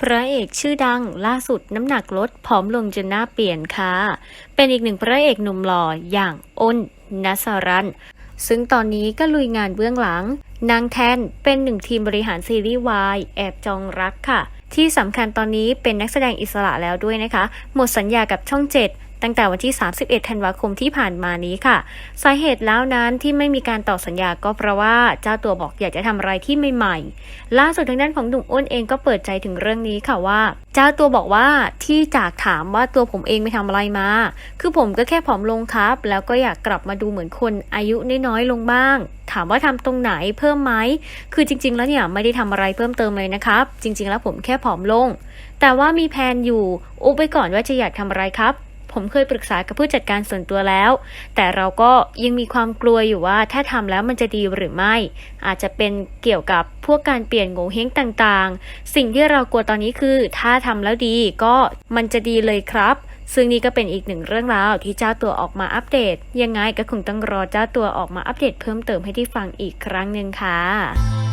พระเอกชื่อดังล่าสุดน้ำหนักลดผอมลงจนหน้าเปลี่ยนค่ะ เป็นอีกหนึ่งพระเอกหนุ่มหล่ออย่างอ้นนัสรันซึ่งตอนนี้ก็ลุยงานเบื้องหลัง นางแทนเป็นหนึ่งทีมบริหารซีรีส์วายแอบจองรักค่ะ ที่สำคัญตอนนี้เป็นนักแสดงอิสระแล้วด้วยนะคะ หมดสัญญากับช่อง 7 ตั้งแต่วันที่ 31 ธันวาคมที่ผ่านมานี้ค่ะ สาเหตุแล้วนั้นที่ไม่มีการต่อสัญญาก็เพราะว่าเจ้าตัวบอกอยากจะทำอะไรที่ใหม่ๆ ล่าสุดทางด้านของหนุ่มอ้นเองก็เปิดใจถึงเรื่องนี้ค่ะว่า เจ้าตัวบอกว่าที่จากถามว่าตัวผมเองไปทำอะไรมา คือผมก็แค่ผอมลงครับ แล้วก็อยากกลับมาดูเหมือนคนอายุน้อยๆลงบ้างถามว่าทำตรงไหนเพิ่มไหม คือจริง ๆ แล้วเนี่ยไม่ได้ทำอะไรเพิ่มเติมเลยนะครับ จริง ๆ แล้วผมแค่ผอมลง แต่ว่ามีแผนอยู่ อุบไปก่อนว่าจะอยากทำอะไรครับ ผมเคยปรึกษากับผู้จัดการส่วนตัวแล้ว แต่เราก็ยังมีความกลัวอยู่ว่าถ้าทำแล้วมันจะดีหรือไม่ อาจจะเป็นเกี่ยวกับพวกการเปลี่ยนโงเฮงต่างๆ สิ่งที่เรากลัวตอนนี้คือ ถ้าทำแล้วดีก็มันจะดีเลยครับซึ่งนี่ก็เป็นอีกหนึ่งเรื่องราวที่เจ้าตัวออกมาอัปเดต ยังไงก็คงต้องรอเจ้าตัวออกมาอัปเดตเพิ่มเติมให้ที่ฟังอีกครั้งหนึ่งค่ะ